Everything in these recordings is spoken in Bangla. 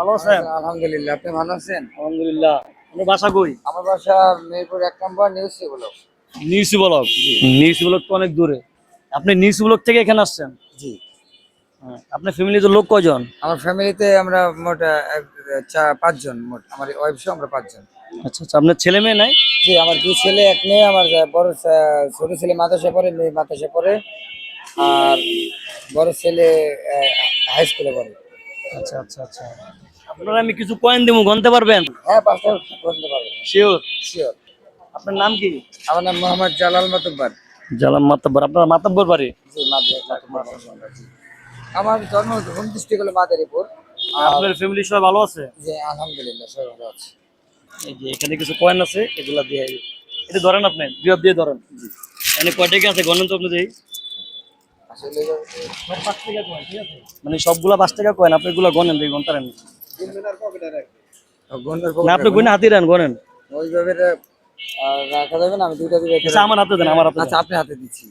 ভালো আছেন? আলহামদুলিল্লাহ আপনি ভালো আছেন? আলহামদুলিল্লাহ। আপনার বাসা কই? আমার বাসা মেহেরপুর এক নম্বর নিউজ সেগুলো নিউজ ব্লক নিউজ ব্লক তো অনেক দূরে। আপনি নিউজ ব্লক থেকে এখানে আসছেন? জি। হ্যাঁ, আপনার ফ্যামিলিতে লোক কয়জন? আমার ফ্যামিলিতে আমরা মোট পাঁচজন মোট। আমার ওয়াইফ সহ আমরা পাঁচজন। আচ্ছা আচ্ছা আপনার ছেলে মেয়ে নাই? জি আমার দুই ছেলে এক মেয়ে আমার বড় ছোট ছেলে মাদ্রাসা পড়ে মেয়ে মাদ্রাসা পড়ে আর বড় ছেলে হাই স্কুলে পড়ে। আচ্ছা আচ্ছা আচ্ছা। আপনারা আমি কিছু কয়েন দিব গনতে পারবেন? হ্যাঁ পাঁচটা বলতে পারব শিওর শিওর আপনার নাম কি? আমার নাম মোহাম্মদ জালাল মাতুব্বার। জালাম মাতাব্বর আপনার মাতাব্বর বাড়ি? জি আমার জন্ম হোম ডিস্ট্রিক্ট হলো মাদারীপুর। আপনার ফ্যামিলি সবাই ভালো আছে? জি আলহামদুলিল্লাহ সবাই ভালো আছে। এই যে এখানে কিছু কয়েন আছে এগুলা দিয়ে এটা ধরেন আপনি হাত দিয়ে ধরেন। কয় টাকা আছে? গণেন তো আপনি আসলে সব পাঁচ টাকা কয়েন ঠিক আছে মানে সবগুলা পাঁচ টাকা কয়েন আপনি এগুলা গণেন না আপনি গুনে হাতি দেন গণেন ওইভাবে রাখা যাবে না আমি দুইটা দিবে আচ্ছা আমার হাতে দেন আমার হাতে আচ্ছা আপনি হাতে দিচ্ছি।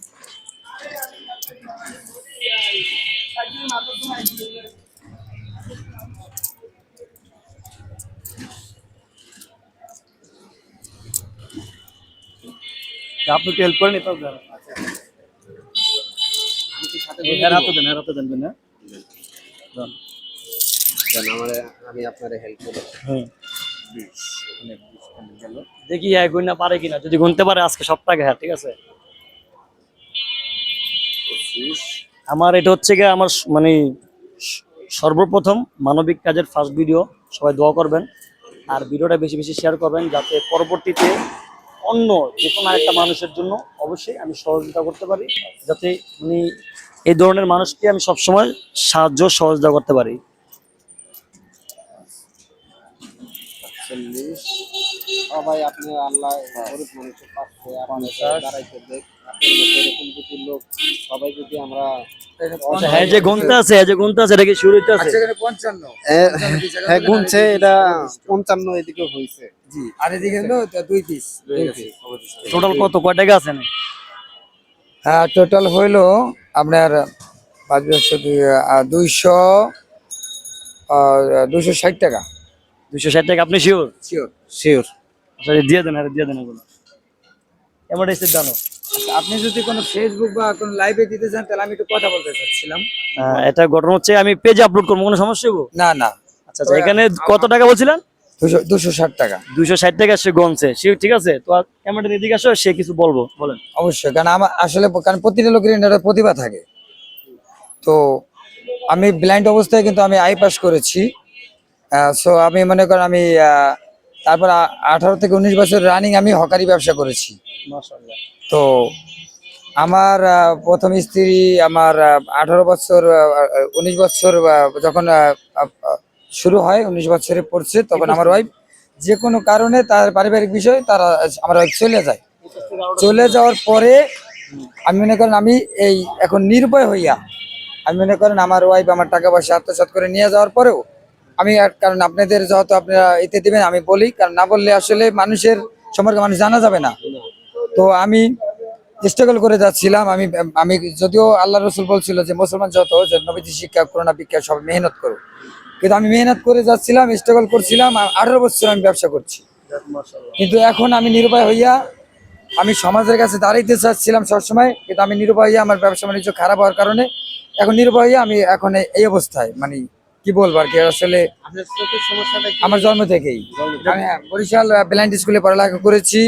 আপনি একটু হেল্প করেন এটাও দেন। এর হাতে দেন এর হাতে দেন গুনে। দেন। আমি আপনার হেল্প করব। হ্যাঁ দেখি হ্যাঁ গুনা পারে কিনা। যদি গুনতে পারে আজকে সব টাকা হ্যাঁ ঠিক আছে? আমার এটা হচ্ছে গিয়ে আমার মানে সর্বপ্রথম মানবিক কাজের ফার্স্ট ভিডিও সবাই দোয়া করবেন। আর ভিডিওটা বেশি বেশি শেয়ার করবেন যাতে পরবর্তীতে অন্য যে কোনো আরেকটা মানুষের জন্য অবশ্যই আমি সহযোগিতা করতে পারি। যাতে উনি এই ধরনের মানুষকে আমি সবসময় সাহায্য সহযোগিতা করতে পারি। ভাই আপনি আল্লাহ গরিব মানুষের পাশে আপনাকে দাঁড়াইতে দেখ। এরকম যদি লোক সবাই যদি আমরা আচ্ছা, হ্যাঁ যে গুনতে আছে হ্যাঁ যে গুনতে আছে এটা কি শুরু আছে হ্যাঁ গুনছে এটা পঞ্চান্ন এদিকে হয়েছে জি আর এদিকে হলো দুই পিস। টোটাল কত? কয় টাকা আছে না হ্যাঁ টোটাল হইল আপনার পাঁচ বছর দুইশো দুইশো ষাট টাকা। দুইশো ষাট টাকা আপনি শিওর শিওর শিওর আচ্ছা দিয়ে দেন আরে দিয়ে দেন এগুলো। এমার্জেন্সির দানো আচ্ছা, আপনি যদি কোনো ফেসবুক বা কোনো লাইভে দিতে চান তাহলে আমি একটু কথা বলতে চাচ্ছিলাম। এটা ঘটনা হচ্ছে আমি পেজে আপলোড করব কোনো সমস্যা হব না না। আচ্ছা আচ্ছা এখানে কত টাকা বলছিলেন? দুশো দুশো ষাট টাকা। দুইশো ষাট টাকা সে গনছে। সে ঠিক আছে তো এদিকে আসো সে কিছু বলব বলেন। অবশ্যই কারণ আমার আসলে কারণ প্রতিটা লোকের একটা প্রতিভা থাকে। তো আমি ব্লাইন্ড অবস্থায় কিন্তু আমি আই পাস করেছি। সো আমি মনে করেন আমি তারপর আঠারো থেকে উনিশ বছর রানিং আমি হকারি ব্যবসা করেছি। তো আমার প্রথম স্ত্রী আমার আঠারো বছর উনিশ বছর যখন শুরু হয় উনিশ বছরে পড়ছে তখন আমার ওয়াইফ যে কোনো কারণে তার পারিবারিক বিষয় তারা আমার ওয়াইফ চলে যায়। চলে যাওয়ার পরে আমি মনে করেন আমি এই এখন নির্ভয় হইয়া আমি মনে করেন আমার ওয়াইফ আমার টাকা পয়সা আত্মসাৎ করে নিয়ে যাওয়ার পরেও আমি আর- কারণ আপনাদের যত আপনারা এতে দিবেন, আমি বলি, কারণ না বললে আসলে মানুষের সম্পর্কে মানুষ জানা যাবে না। তো আমি স্ট্রাগল করে যাচ্ছিলাম, আমি আমি যদিও আল্লাহ রসুল বলছিল যে, মুসলমান যত, যে নবীজি শিক্ষা, করোনা বিজ্ঞান সব মেহনত করো কিন্তু আমি মেহনত করে যাচ্ছিলাম স্ট্রাগল করছিলাম আঠারো বছর আমি ব্যবসা করছি। কিন্তু এখন আমি নিরুপায় হইয়া আমি সমাজের কাছে দাঁড়াইতে চাচ্ছিলাম সবসময়, কিন্তু আমি নিরুপায় হইয়া আমার ব্যবসা বাণিজ্য খারাপ হওয়ার কারণে এখন নিরুপায় হইয়া আমি এখন এই অবস্থায় মানে কি বলব আর কি? আসলে? আমার জন্ম থেকেই। আমি হ্যাঁ, বরিশাল ব্লাইন্ড স্কুলে পড়ালেখা করেছি।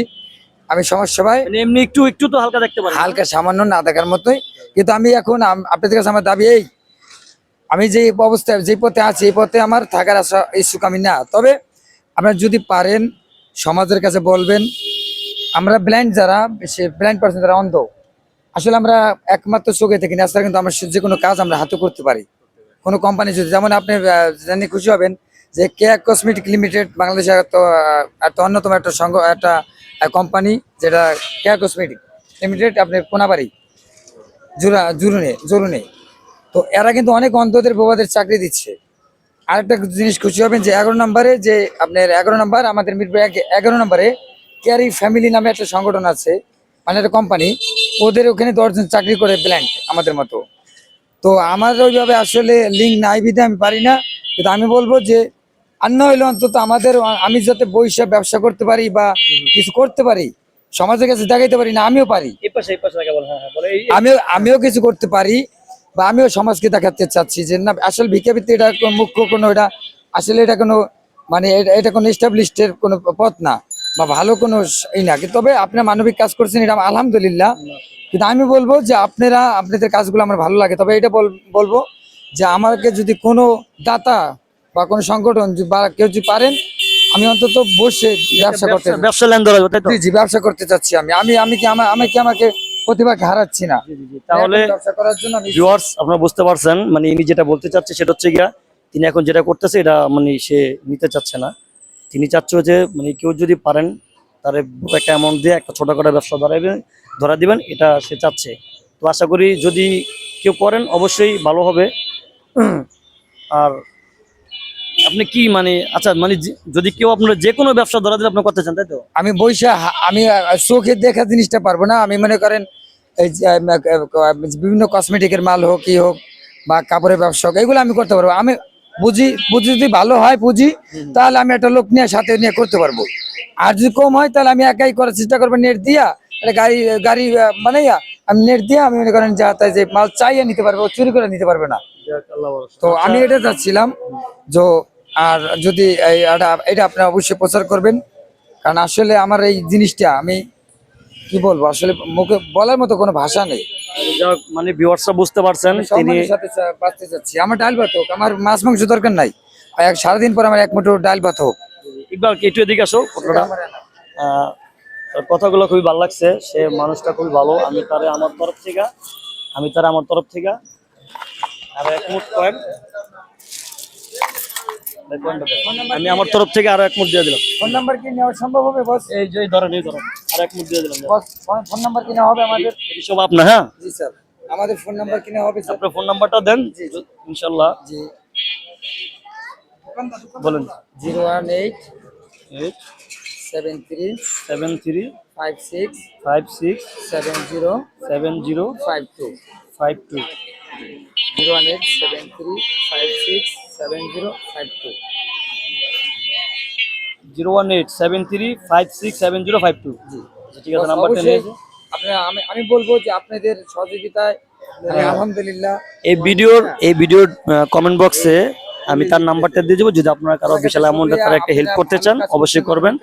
আমি সমাজসেবায় মানে এমনি একটু একটু তো হালকা দেখতে পারেন। হালকা সামান্য না দেখার মতোই। কিন্তু আমি এখন আপনাদের কাছে আমার দাবি এই আমি যে অবস্থায় যে পথে আছি এই পথে আমার থাকার আশা ইচ্ছুক আমি না। তবে আপনারা যদি পারেন সমাজের কাছে বলবেন আমরা ব্লাইন্ড যারা সে ব্লাইন্ড পার্সন যারা অন্ধ আসলে আমরা একমাত্র চোখে থাকি তাছাড়া কিন্তু আমরা যে কোনো কাজ আমরা হাতে করতে পারি। কোনো কোম্পানি যদি, যেমন আপনি জানি খুশি হবেন যে কেয়া কসমেটিক লিমিটেড বাংলাদেশের এত অন্যতম একটা সংঘ, একটা কোম্পানি যেটা কেয়া কসমেটিক লিমিটেড আপনার কোনাবাড়ি, জুরা, জুরুনে, জরুনে। তো এরা কিন্তু অনেক অন্ধদের প্রবাদের চাকরি দিচ্ছে। আরেকটা জিনিস খুশি হবেন যে এগারো নম্বরে যে আপনার এগারো নম্বর, আমাদের মিরপুর এগারো নম্বরে কেয়ারি ফ্যামিলি নামে একটা সংগঠন আছে মানে একটা কোম্পানি ওদের ওখানে দশজন চাকরি করে ব্ল্যান্ড আমাদের মতো। তো আমার ওইভাবে আসলে লিঙ্ক নাই বিধে আমি পারি না। কিন্তু আমি বলব যে আর না হইলে অন্তত আমাদের আমি যাতে বৈশা ব্যবসা করতে পারি বা কিছু করতে পারি সমাজের কাছে দেখাইতে পারি না আমিও পারি। আমিও আমিও কিছু করতে পারি বা আমিও সমাজকে দেখাতে চাচ্ছি যে না আসলে ভিক্ষাবৃত্তি এটা কোনো মুখ্য কোনো এটা আসলে এটা কোনো মানে এটা- কোনো এস্টাবলিশডের কোনো পথ না বা ভালো কোনো এই না। তবে আপনার মানবিক কাজ করছেন এটা আলহামদুলিল্লাহ। কিন্তু আমি বলব যে আপনারা আপনাদের কাজগুলো আমার ভালো লাগে। তবে এটা বল- বলব যে আমাকে যদি কোনো দাতা বা কোনো সংগঠন বা কেউ যদি পারেন আমি অন্তত বসে ব্যবসা করতে ব্যবসা- ব্যবসা লেন জি জি ব্যবসা করতে চাচ্ছি আমি। আমি আমি কি আমার আমি কি আমাকে প্রতিভাকে হারাচ্ছি না। তাহলে ব্যবসা করার জন্য ভিউয়ার্স আপনারা বুঝতে পারছেন মানে ইনি যেটা বলতে চাচ্ছে সেটা হচ্ছে গিয়া তিনি এখন যেটা করতেছে এটা মানে সে নিতে চাচ্ছে না। তিনি চাচ্ছে যে মানে কেউ যদি পারেন তার একটা অ্যামাউন্ট দিয়ে একটা ছোটখাটো ব্যবসা ধরাইবেন ধরা দিবেন, এটা সে চাচ্ছে। তো আশা করি যদি কেউ করেন, অবশ্যই ভালো হবে। আর আপনি কি মানে আচ্ছা মানে যদি কেউ আপনার যে কোনো ব্যবসা ধরা দিলে আপনি করতে চান, তাই তো? আমি বৈশা, আমি চোখে দেখা জিনিসটা পারব না। আমি মনে করেন, এই বিভিন্ন কসমেটিকের মাল হোক কি হোক, বা কাপড়ের ব্যবসা হোক, এগুলো আমি করতে পারব। আমি বুঝি বুঝি যদি ভালো হয় বুঝি তাহলে আমি একটা লোক নিয়ে সাথে নিয়ে করতে পারব। আর যদি কম হয় তাহলে আমি একাই করার চেষ্টা করব নেট দিয়া একটা গাড়ি গাড়ি বানাইয়া আমি নেট দিয়ে আমি মনে করেন যা তাই যে মাল চাইয়ে নিতে পারব চুরি করে নিতে পারবে না। তো আমি এটা চাচ্ছিলাম যে আর যদি এটা- এটা আপনি অবশ্যই প্রচার করবেন। কারণ আসলে আমার এই জিনিসটা আমি কি বলব? আসলে মুখে বলার মতো কোনো ভাষা নেই। মানে ভিউয়ার্সরা বুঝতে পারছেন তিনি সাথে বাঁচতে চাচ্ছি। আমার ডাল ভাত হোক আমার মাছ মাংস দরকার নাই। এক সারাদিন পর আমার এক মুঠো ডাল ভাত হোক। ইকবাল একটু এদিকে আসো ফটোটা। কথাগুলো খুবই ভালো লাগছে। সে মানুষটা খুবই ভালো। আমি তারে আমার তরফ থেকে আমি তার আমার তরফ থেকে আর এক মুঠ কয়েক আমি আমার তরফ থেকে আরও এক মুঠ দিয়ে দিলাম। ফোন নাম্বার কি নেওয়া সম্ভব হবে বস? এই যে ধরেন এই ধরেন। আর এক মুঠ দিয়ে দিলাম। ফোন- নাম্বার কি হবে আমাদের? সব আপনার হ্যাঁ? জি স্যার। আমাদের ফোন নাম্বার কি হবে স্যার। আপনার ফোন নাম্বারটা দেন। ইনশাল্লাহ। জি। বলেন। Zero one eight eight seven three seven three five six five six seven zero seven zero five two. Five two. Zero one eight seven three five six seven zero five two. Zero one eight seven three five six seven zero five two. জি। ঠিক আছে নাম্বারটা নিয়ে আমি আমি বলব যে আপনাদের সহযোগিতায় আলহামদুলিল্লাহ। এই ভিডিওর এই ভিডিওর কমেন্ট বক্সে আমি তার নাম্বারটা দিয়ে দেবো। যদি আপনারা কারও বিশাল অ্যামাউন্টে তারা একটা হেল্প করতে চান অবশ্যই করবেন।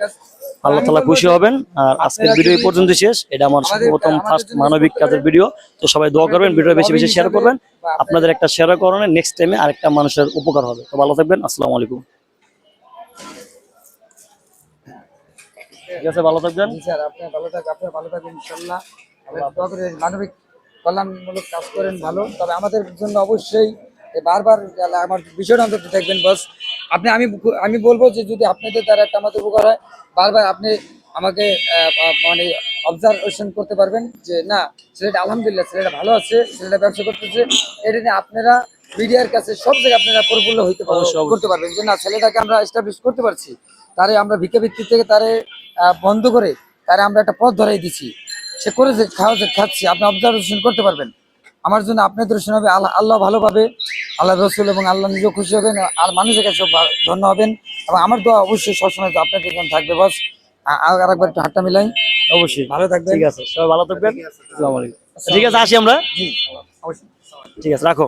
আল্লাহ তালা খুশি হবেন। আর আজকের ভিডিও এই পর্যন্ত শেষ। এটা আমার প্রথম ফার্স্ট মানবিক কাজের ভিডিও। তো সবাই দোয়া করবেন ভিডিও বেশি বেশি শেয়ার করবেন। আপনাদের একটা শেয়ার কারণে নেক্সট টাইমে আরেকটা মানুষের উপকার হবে। তো ভালো থাকবেন। আসসালামু আলাইকুম। ঠিক আছে ভালো থাকবেন। স্যার আপনি ভালো থাকবেন আপনি ভালো থাকবেন ইনশাল্লাহ। মানবিক কল্যাণমূলক কাজ করেন ভালো। তবে আমাদের জন্য অবশ্যই বারবার আমার বিষয়টা অন্তত দেখবেন বস। আপনি আমি আমি বলব যে যদি আপনাদের দ্বারা একটা আমাদের উপকার হয় বারবার আপনি আমাকে মানে অবজারভেশন করতে পারবেন যে না ছেলেটা আলহামদুলিল্লাহ ছেলেটা ভালো আছে ছেলেটা ব্যবসা করতেছে। এটা নিয়ে আপনারা মিডিয়ার কাছে সব জায়গায় আপনারা পরিপূর্ণ হইতে। করতে পারবেন যে না ছেলেটাকে আমরা এস্টাবলিশ করতে পারছি। তারে আমরা ভিক্ষা ভিক্ষাবৃত্তি থেকে তারে বন্ধ করে তারে আমরা একটা পথ ধরাই দিছি। সে করে যে খাওয়া খাচ্ছি। আপনি অবজারভেশন করতে পারবেন। আমার জন্য আপনাদের শোনাবে আল্লাহ আল্লাহ ভালো পাবে। আল্লাহ রসুল এবং আল্লাহ নিজেও খুশি হবেন। আর মানুষের কাছে ধন্য হবেন। এবং আমার দোয়া অবশ্যই সবসময় আপনাদের জন্য থাকবে বস। আর একবার একটু হাতটা মিলাই অবশ্যই। ভালো থাকবেন। ঠিক আছে। সবাই ভালো থাকবেন। ঠিক আছে আসি আমরা? জি অবশ্যই। ঠিক আছে রাখো।